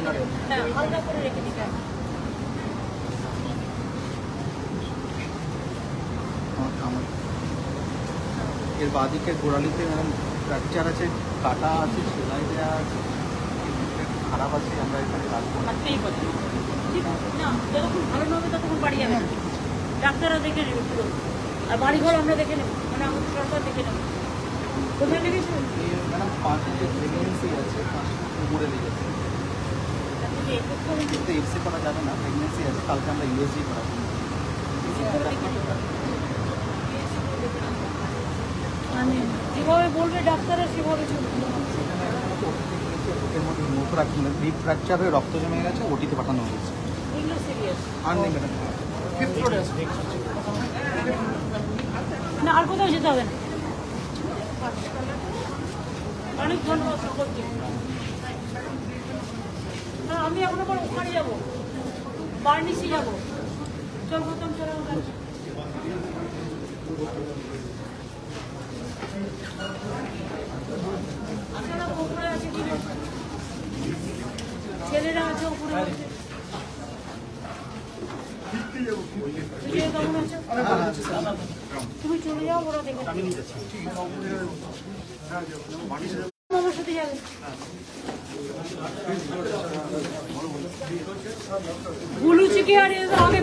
হ্যাঁ করে রেখে দিতে হবে। আমার আমার এর বাঁদিকের গোড়ালিতে ফ্র্যাকচার আছে কাটা আছে সেলাই দেওয়া আছে খারাপ আছে আমরা এখানে রাখব না। থাকতেই পারে ঠিক আছে না যতক্ষণ ভালো না হবে ততক্ষণ বাড়ি যাবে ডাক্তাররা দেখে নেবে পুরো। আর বাড়িঘর আমরা দেখে নেব। মানে আমাদের সরকার দেখে নেব। কোথায় লেগেছে? ম্যাডাম পাঁচে যে প্রেগনেন্সি আছে পাঁচটা উপরে লেগেছে। কিন্তু করা যাবে না প্রেগনেন্সি আছে কালকে আমরা ইউএসজি করাবো। মানে যেভাবে বলবে ডাক্তাররা সেভাবে চলবে। মধ্যে মুখ ফ্র্যাকচার হয়ে রক্ত জমে গেছে ওটিতে পাঠানো হয়েছে। আর নেই ম্যাডাম না আর কোথাও যেতে হবে না। অনেক ধন্যবাদ সকলকে। আমি এখন আবার ওখানে যাব। বার্নিসে যাব। চল গৌতম চলে আমার কাছে। আপনারা ওপরে আছে কিনা ছেলেরা আছে ওপরে আছে। বিজয় কেমন আছো? তুমি চলে যাও ওরা দেখে আমি আমার সাথে যাবে গুলু চিকে আর এর আগে বেরিয়ে যেতে পারে তুমি কোথায় ছিলে নেটওয়ার্ক ছিল না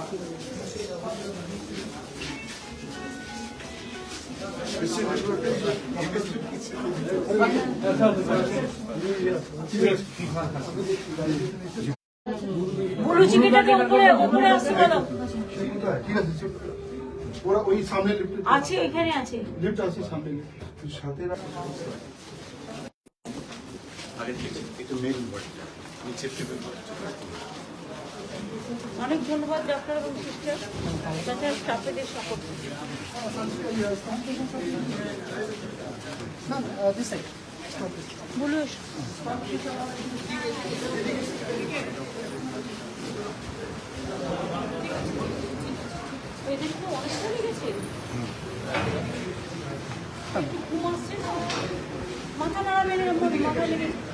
প্রবলেম গুলু উপরে উপরে আসতে বলো। ঠিক আছে ওরা ওই সামনে লিফট আছে এখানে আছে। লিফট আছে সামনে সাথে রাখ- থেকে একটু মেন বডিটা নিচের থেকে অনেক ধন্যবাদ ডাক্তার এবং সিস্টার তাছাড়া স্টাফেদের সাপোর্ট বলুন এদের কি অনেকটা লেগেছে ঘুম আসছে না? মাথা নাড়াবে না এরকম মাথা লেগেছে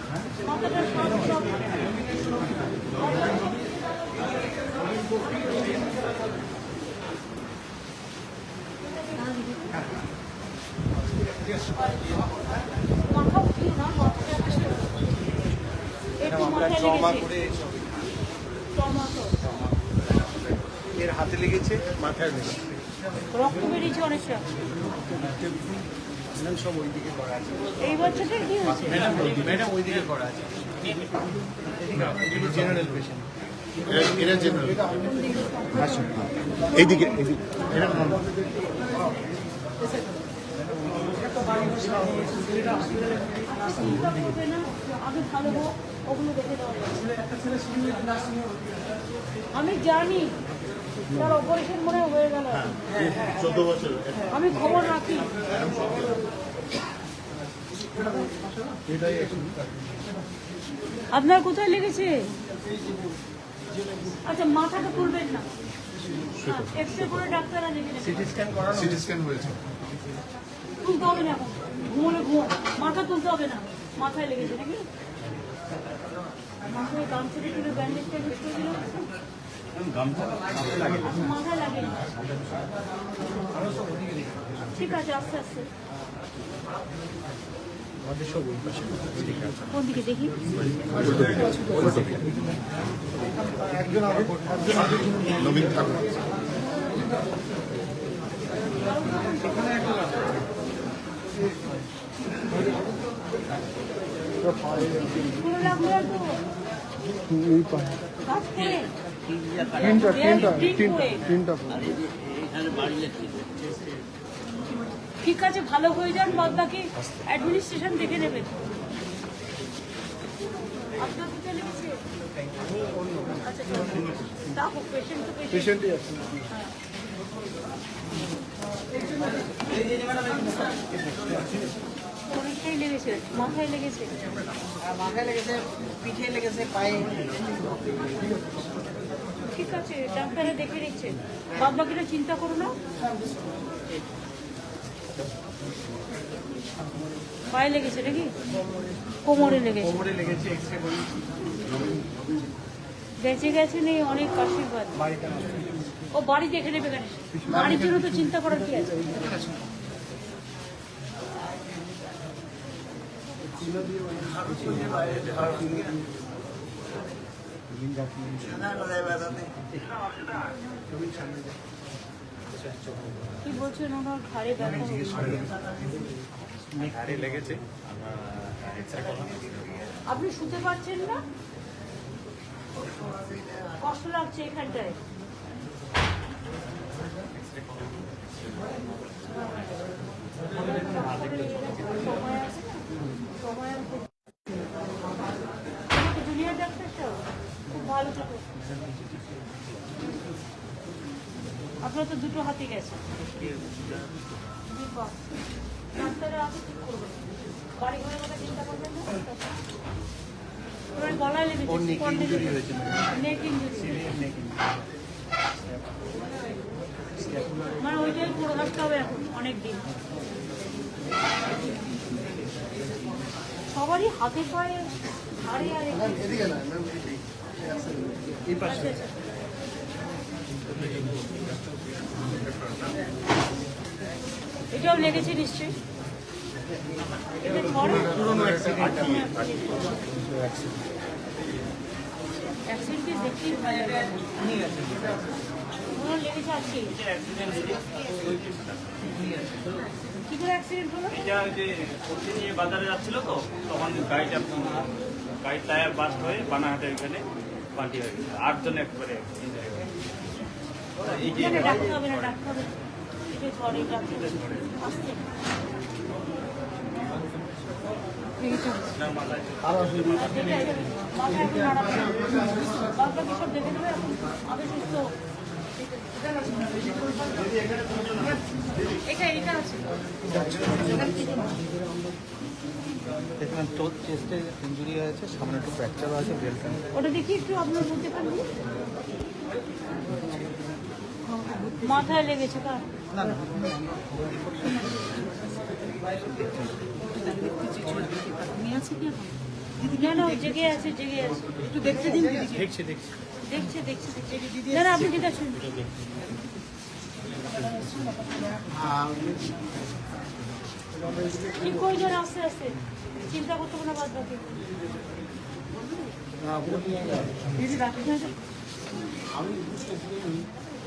এর হাতে লেগেছে মাথায় লেগেছে। রক্ত বেরিয়েছে অনেকটা। সব ওইদিকে করা আছে। এই কি হয়েছে? ম্যাডাম ম্যাডাম ওইদিকে করা আছে। জেনারেল পেশেন্ট এরা জেনারেল এইদিকে এইদিকে। এরা। আমি জানি তার অপারেশন মনে হয়ে গেল। চোদ্দ বছর। আমি খবর রাখি। আপনার কোথায় লেগেছে? আচ্ছা মাথাটা তুলবেন না। এক্স রে করে ডাক্তাররা দেখে নেবে সিটি স্ক্যান করানো সিটি স্ক্যান হয়েছে। তুলতে হবে না মাথা তুলতে হবে না। মাথায় লেগেছে নাকি? মাথায় গামছা দিয়ে তুলে ব্যান্ডেজটা ইউজ করে দিলাম মাথায় লাগে ঠিক আছে আস্তে আস্তে। আমাদের সব ওই পাশে কোন দিকে দেখি? নবীন ঠাকুর। পুরো লাগল তো? তিনটা তিনটা তিনটা করে। তিনটা ঠিক আছে ভালো হয়ে যান বাদ বাকি অ্যাডমিনিস্ট্রেশন দেখে নেবে লেগেছে? আচ্ছা পেশেন্টই আছে। লেগেছে মাথায় লেগেছে। মাথায় লেগেছে পিঠে লেগেছে পায়ে। ঠিক আছে ডাক্তারে দেখে নিচ্ছে। বাকিটা চিন্তা করো না। পায়ে লেগেছে নাকি? কোমরে লেগেছে। কোমরে লেগেছে এক্সরে বেঁচে গেছে নেই অনেক আশীর্বাদ। ও বাড়ি দেখে নেবে কেন? বাড়ির জন্য তো চিন্তা করার কি আছে? কি বলছেন ওনার ঘাড়ে ঘাড়ে লেগেছে আমরা এক্সরে করলাম আপনি শুতে পারছেন না? কষ্ট লাগছে এখানটায়। সময় আছে না? সময় আছে। আমাকে জুনিয়র ডাক্তারটাও খুব ভালো আপনার তো দুটো হাতে গেছে। করবেন বাড়ি ঘরের কথা চিন্তা করবেন না। ওনার গলায় লেগেছে। মানে ওইটাই থাকতে হবে এখন অনেক দিন সবারই হাতে পায়ে আর এটাও লেগেছে নিশ্চয়ই। বাজারে যাচ্ছিল তো তখন গাড়িটা গাড়ির টায়ার বাস্ট হয়ে বানাহাটের এখানে পাল্টি হয়ে গেছে। আটজন একবারে injury হয়ে। এটা এটা আছে। এখন তোর চেস্টে ইঞ্জুরি হয়েছে সামনে একটু ফ্র্যাকচারও আছে বেলটা ওটা দেখি একটু আপনার বলতে পারবেন মাথায় লেগেছে কার না না। আছে কি না না জেগে আছে জেগে আছে। একটু দেখতে দিন দেখছি দেখছি। দেখছে দেখছে দেখছে। না না আপনি ঠিক আছেন ঠিক করে যান আস্তে আস্তে। চিন্তা করতে কোনো বাদ বাকি।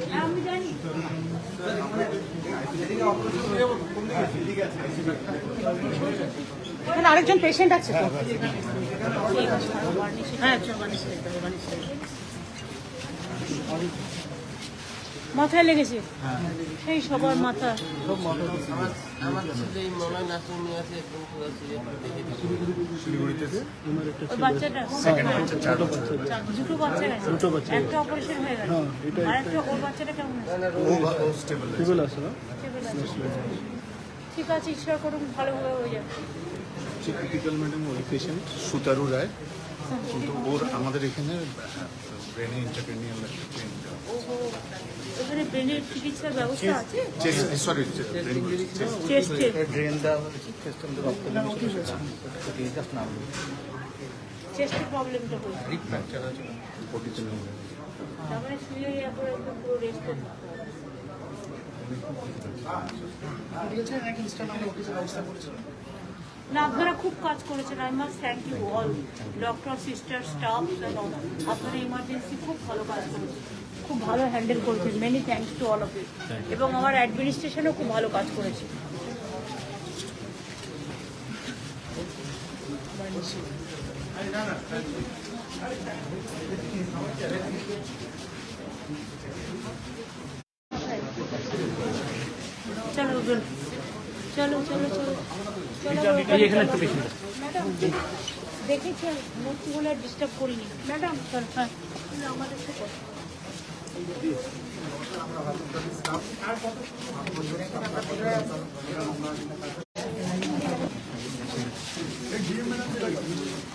না আমি জানি। আরেকজন পেশেন্ট আছে তো? হ্যাঁ চল বানিয়ে দিতে হবে, বানিয়ে দিতে হবে। মাথায় লেগেছে। সেই সবার মাথা। মনে হয় হয়ে। ঠিক আছে ঈশ্বর করুন ভালোভাবে হয়ে যাবে ক্রিটিক্যাল ম্যাডাম ওই পেশেন্ট সুতারু রায়। কিন্তু ওর আমাদের এখানে ব্রেনে ইন্টারক্রেনিয়াল একটা ব্রেনের চিকিৎসার ব্যবস্থা আছে চেস্ট সরি ব্রেন চেস্টে দেওয়া হয়েছে চেস্টের মধ্যে রক্ত জাস্ট নামলো চেস্টের প্রবলেমটা হয়েছে রিপ ফ্র্যাকচার আছে মানে শুয়ে পুরো রেস্ট করতে হবে। ইনস্টাগ্রামে ব্যবস্থা করেছেন না আপনারা খুব কাজ করেছেন I must thank you all doctor sister staff আপনারা ইমার্জেন্সি খুব ভালো কাজ করেছেন। খুব ভালো হ্যান্ডেল করেছেন। Many thanks to all of you এবং আমার অ্যাডমিনিস্ট্রেশনও খুব ভালো কাজ করেছে। চলো উঠুন। চলো চলো। ম্যাডাম দেখেছি মূর্তি ডিস্টার্ব করিনি ম্যাডাম আমাদের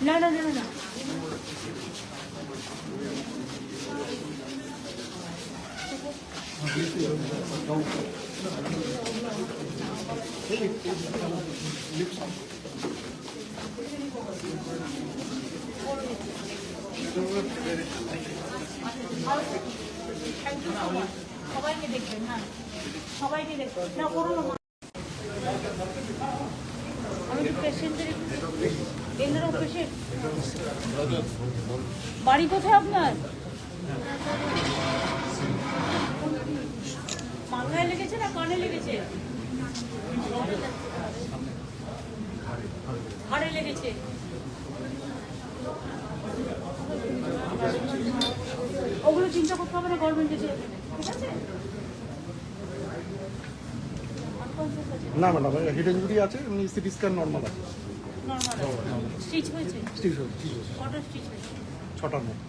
না না না না, না Thank you so much. সবাইকে হ্যাঁ সবাইকে না আমি পেশেন্ট বাড়ি কোথায় আপনার মাথায় লেগেছে না কানে লেগেছে হাড়ে লেগেছে। ওগুলো চিন্তা করতে হবে না গভর্নমেন্টে ঠিক আছে? না ম্যাডাম হেড ইঞ্জুরি আছে এমনি সিটি স্ক্যান নর্মাল আছে। স্টিচ হয়েছে? ঠিক আছে কটা স্টিচ হয়েছে? ছটার মতো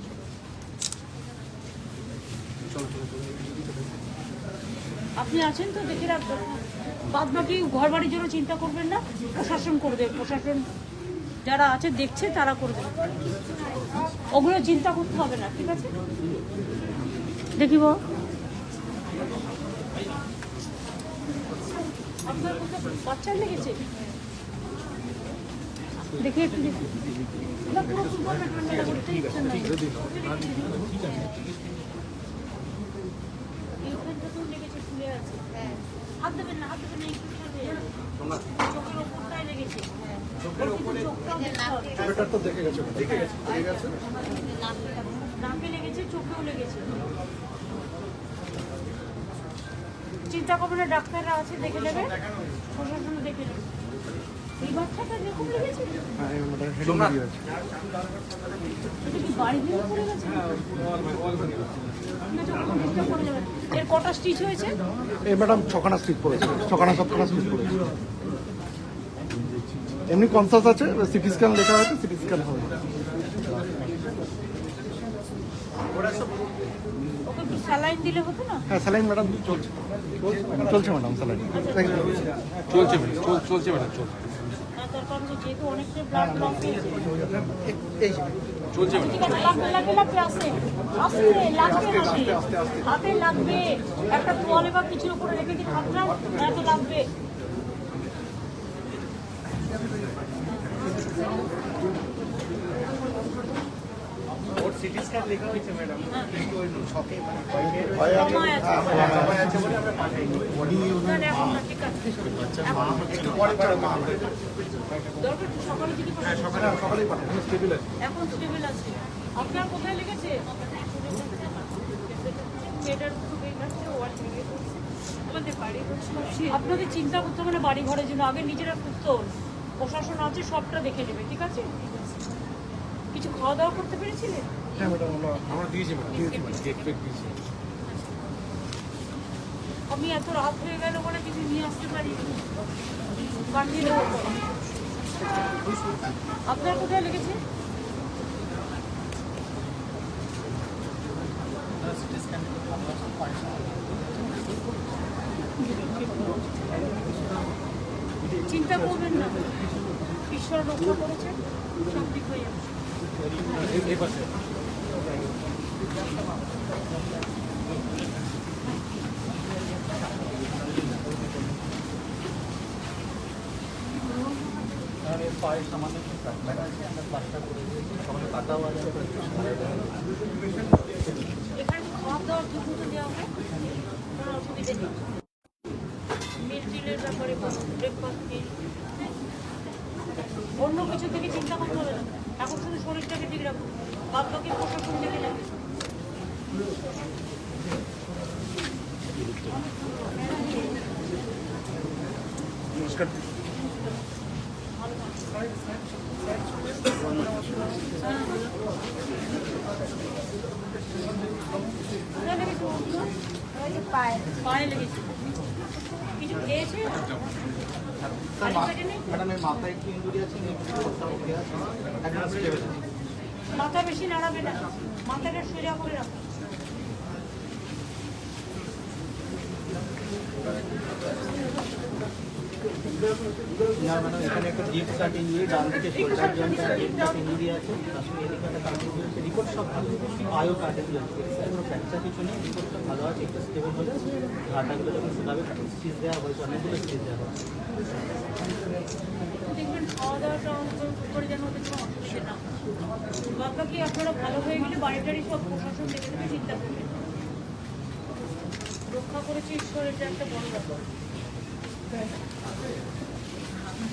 আপনি আছেন তো, দেখে রাখবেন বাদ বাকি ঘর বাড়ির জন্য চিন্তা করবেন না, প্রশাসন করবে, প্রশাসন যারা আছে দেখছে তারা করবে। ওগুলো চিন্তা করতে হবে না, ঠিক আছে? দেখি বাবা আপনার কোথাও লেগেছে? দেখি একটু, দেখি নাই এইখানটা তো লেগেছে ফুলে আছে হাত দেবেন না হাত দেবেন না একটু সাথে চোখের ওপরটায় লেগেছে চোখের ওপরে তো দেখে গেছে দেখে গেছে দেখে গেছে। নাকে লেগেছে চোখেও লেগেছে। চিন্তা করবেন না ডাক্তাররা আছে দেখে নেবে। প্রশাসন দেখে নেবে। এই বাচ্চাটা লেগেছে? হ্যাঁ বাড়ি দিয়ে পড়ে গেছে? যাবে। এর কটা স্টিচ হয়েছে? এই ম্যাডাম ছখানা স্ট্রিপ পড়েছে ছখানা সাতখানা স্ট্রিপ পড়েছে। এমনি কনসাস আছে সিটি স্ক্যান লেখা আছে সিটি স্ক্যান হবে। ওকে স্যালাইন দিলে হতো না? হ্যাঁ স্যালাইন ম্যাডাম চলছে। চলছে ম্যাডাম স্যালাইন চলছে ম্যাডাম চলছে ম্যাডাম চলছে চলছে লাগবে একটা তোয়ালে বা কিছুর উপরে রেখে এত লাগবে ওর সিটি স্ক্যান লেখা হয়েছে ম্যাডাম? সময় আছে। না, না, এখন না, ঠিক আছে। এখন- দরকার সকালে সকালেই পাঠাবো। স্টেবিল আছে এখন স্টেবল আছে। আপনার কোথায় লেগেছে? মেয়েটার খুব এই লাগছে, ও আর লেগে পড়ছে। আমাদের বাড়ি আপনাদের চিন্তা করতে মানে বাড়ি ঘরের জন্য। আগে নিজেরা সুস্থ হন। প্রশাসন আছে সবটা দেখে নেবে ঠিক আছে? কিছু খাওয়া দাওয়া করতে পেরেছিলেন? হ্যাঁ ম্যাডাম আমরা আমরা দিয়েছি ম্যাডাম। দিয়েছি ম্যাডাম। চেক ফেক দিয়েছি। আমি এত রাত হয়ে গেল বলে কিছু নিয়ে আসতে পারি আপনার কোথায় লেগেছে? চিন্তা করবেন না। ঈশ্বর রক্ষা করেছে সব ঠিক হয়ে যাবে। পায়ে সামান্য একটু ফ্র্যাকচার আছে আমরা প্লাস্টার করে দিয়েছি সকালে কাটাও আছে কোনো অন্য কিছু থেকে চিন্তা করতে হবে না। এখন শুধু শরীরটাকে ঠিক রাখুন বাদ বাকি প্রশাসন দেখে যাবে মাথায় মাথা বেশি নাড়াবে না। মাথাটা সোজা করে রাখো। না, ম্যাডাম, এখানে একটা ডিপ কাট ইঞ্জুরি ডান দিকে শোল্ডার জয়েন্টে ডিপ কাট ইঞ্জুরি আছে তার এদিকে একটা কাট আছে রিপোর্ট সব ভালো। আয়ও কাটে দিয়েছে কোনো ফ্র্যাকচার কিছু নেই রিপোর্ট সব ভালো আছে, একটু স্টেবল হলে ঘাটাগুলো যখন শোনাবে স্টিচ দেওয়া হয়েছে, অনেকগুলো স্টিচ দেওয়া হয়েছে। খাওয়া দাওয়াটা করে যেন ওদের কোনো অসুবিধে না বাকি আপনারা ভালো হয়ে গেলে বাড়ি টাড়ি সব প্রশাসন দেখে চিন্তা করবেন। রক্ষা করেছে ঈশ্বর এটা একটা বড় ব্যাপার।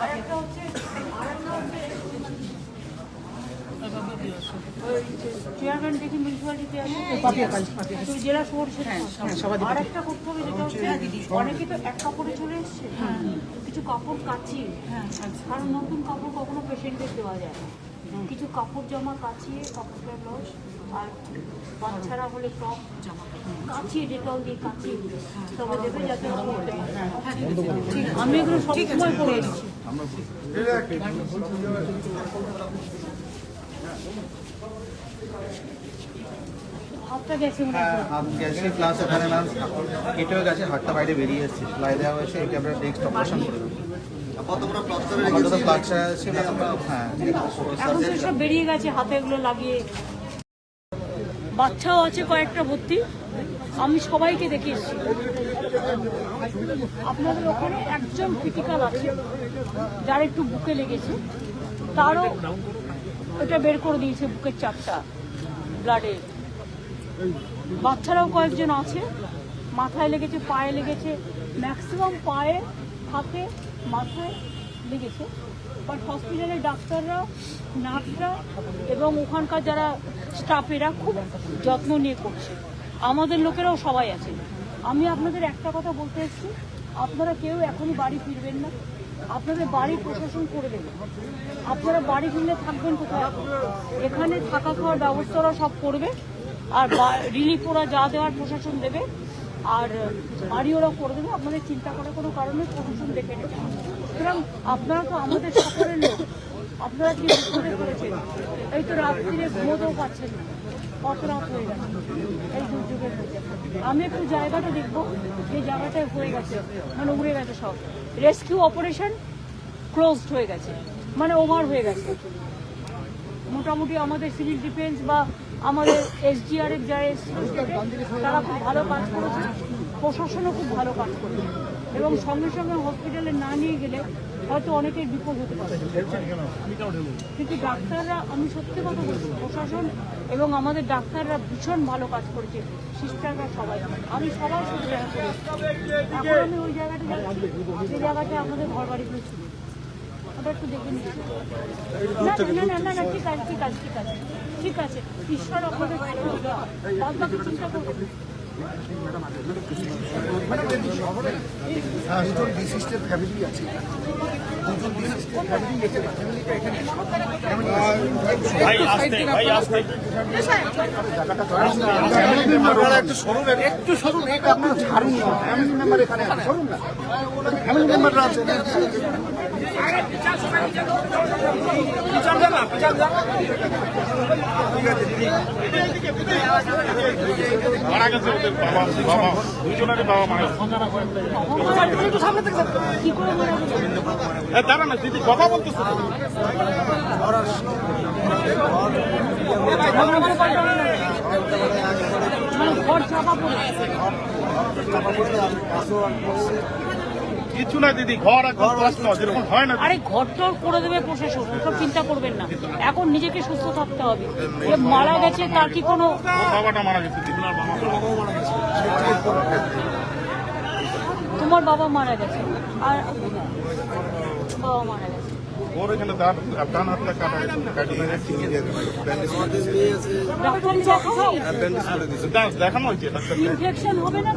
আরেকটা হচ্ছে আরেকটা হচ্ছে চেয়ারম্যান দেখি মিউনিসিপালিটিতে আছে জেলা শহর আর একটা করতে হবে যেটা হচ্ছে অনেকে তো এক কাপড়ে চলে এসছে। কিছু কাপড় কাচিয়ে কারণ নতুন কাপড় কখনো পেশেন্টদের দেওয়া যায় না। কিছু কাপড় জামা কাচিয়ে কাপড়টা লস আমি এগুলো কেটেও গেছে বাইরে বেরিয়ে এসেছে লাই দেওয়া হয়েছে হ্যাঁ বেরিয়ে গেছে, হাতে এগুলো লাগিয়ে বাচ্চাও আছে, কয়েকটা ভর্তি। আমি সবাইকে দেখে এসেছি। আপনাদের ওখানে একজন ক্রিটিক্যাল আছে, যার একটু বুকে লেগেছে। তারও ওটা বের করে দিয়েছে বুকের চাপটা ব্লাডে বাচ্চারাও কয়েকজন আছে, মাথায় লেগেছে, পায়ে লেগেছে ম্যাক্সিমাম পায়ে, হাতে, মাথায় লেগেছে। বাট হসপিটালের ডাক্তাররা, নার্সরা এবং ওখানকার যারা স্টাফেরা খুব যত্ন নিয়ে করছে। আমাদের লোকেরাও সবাই আছে। আমি আপনাদের একটা কথা বলতে এসেছি, আপনারা কেউ এখনই বাড়ি ফিরবেন না। আপনাদের বাড়ি প্রশাসন করে দেবে আপনারা বাড়ি ফিরলে থাকবেন কোথায়? এখানে থাকা খাওয়ার ব্যবস্থারা সব করবে, আর রিলিফ ওরা যা দেওয়ার প্রশাসন দেবে, আর বাড়ি ওরা করে দেবে। আপনাদের চিন্তা করার কোনো কারণে প্রশাসন দেখে নেবে। সুতরাং আপনারা তো আমাদের সকলের লোক। আপনারা কি বিপদে পড়েছেন এই তো রাত্রিরে ঘুমোতেও পাচ্ছেন না। কত রাত হয়ে গেছে? এই দুর্যোগের আমি একটু জায়গাটা দেখব। যে জায়গাটায় হয়ে গেছে। মানে উড়ে গেছে সব। রেস্কিউ অপারেশন ক্লোজড হয়ে গেছে। মানে ওভার হয়ে গেছে। মোটামুটি আমাদের সিভিল ডিফেন্স বা আমাদের এসডিআর এর যারা এসছে, তারা খুব ভালো কাজ করেছে। প্রশাসনও খুব ভালো কাজ করেছে। এবং সঙ্গে সঙ্গে হসপিটালে না নিয়ে গেলে হয়তো অনেকের বিপদ হতে পারে। কিন্তু ডাক্তাররা, আমি সত্যি কথা বলছি, প্রশাসন এবং আমাদের ডাক্তাররা ভীষণ ভালো কাজ করেছে। সিস্টাররা সবাই। আমি সবার সাথে এখন আমি ওই জায়গাটা যাচ্ছি, যে জায়গাটা আমাদের ঘর বাড়িগুলো ছিল ওটা একটু ঠিক আছে ঠিক আছে ঠিক আছে ঠিক আছে। ঈশ্বর আপনাদের চিন্তা করবেন দুজন ডিসিস্টের ফ্যামিলি আছে দুজন ডিসিস্টের ফ্যামিলি এখানে ফ্যামিলি মেম্বাররা আছে মারা গেছে ওদের বাবা বাবা দুজনেরই বাবা মারা গেছে দাঁড়া না দিদি কথা বলতেছে তো। মানে ঘর চাপা পড়ে কিছু না দিদি ঘর একদম প্রশ্ন যেরকম হয় না আরে ঘর তো করে দেবে প্রশাসন ওসব চিন্তা করবেন না। এখন নিজেকে সুস্থ থাকতে হবে। যে মারা গেছে তার কি কোনো বাবাটা মারা গেছে দিদি। তোমার বাবা মারা গেছে আর বাবা মারা গেছে। ওর এখানে দাঁত ডান হাতটা কাটা কাটিয়ে ডাক্তার দেখাও দাঁত দেখানো হয়েছে ডাক্তার ইনফেকশন হবে না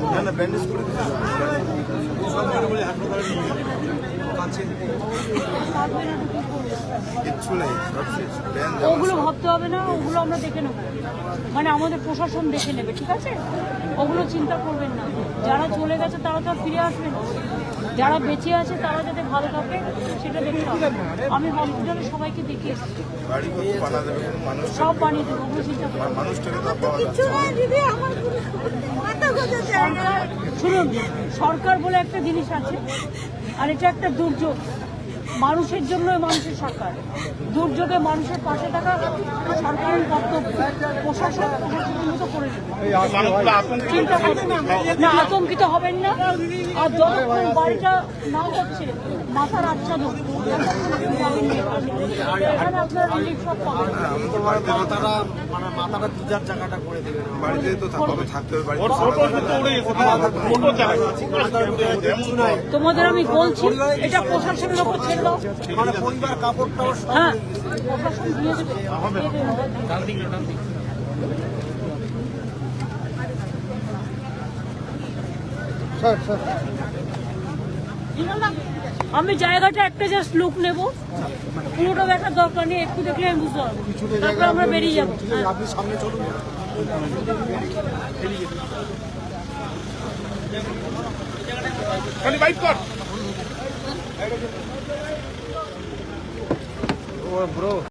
ওগুলো ভাবতে হবে না ওগুলো আমরা দেখে নেব। মানে আমাদের প্রশাসন দেখে নেবে ঠিক আছে? ওগুলো চিন্তা করবেন না। যারা চলে গেছে তারা তো আর ফিরে আসবে না। যারা বেঁচে আছে তারা যাতে ভালো থাকে সেটা দেখতে হবে। আমি হসপিটালে সবাইকে দেখে এসেছি। সব বানিয়ে দেবো চিন্তা সরকার শুনুন সরকার বলে একটা জিনিস আছে আর এটা একটা দুর্যোগ। মানুষের জন্য মানুষের সরকার। দুর্যোগে মানুষের পাশে থাকা সরকারের কর্তব্য। প্রশাসন করে চিন্তা না। আতঙ্কিত হবেন না। আর যতক্ষণ বাড়িটা না হচ্ছে মাথার আচ্ছা এখানে আপনার রিলিফ সব পাবেন। মাথাটা মানে মাথাটা দিদার জায়গাটা করে দেবে ওর ফটো কিন্তু উড়ে গেছে তোমাদের আমি বলছি এটা প্রশাসনের ওপর ছেড়ে দাও। মানে পরিবার কাপড়টাও হ্যাঁ প্রশাসন দিয়ে দেবে। দিয়ে দেবে। আমি জায়গাটা একটা জাস্ট লুক নেব। পুরোটা দেখার দরকার নেই একটু দেখলে আমি বুঝতে পারব। তারপর আমরা বেরিয়ে যাব। হ্যাঁ। আপনি সামনে চলুন খালি বাইক কর। ও ব্রো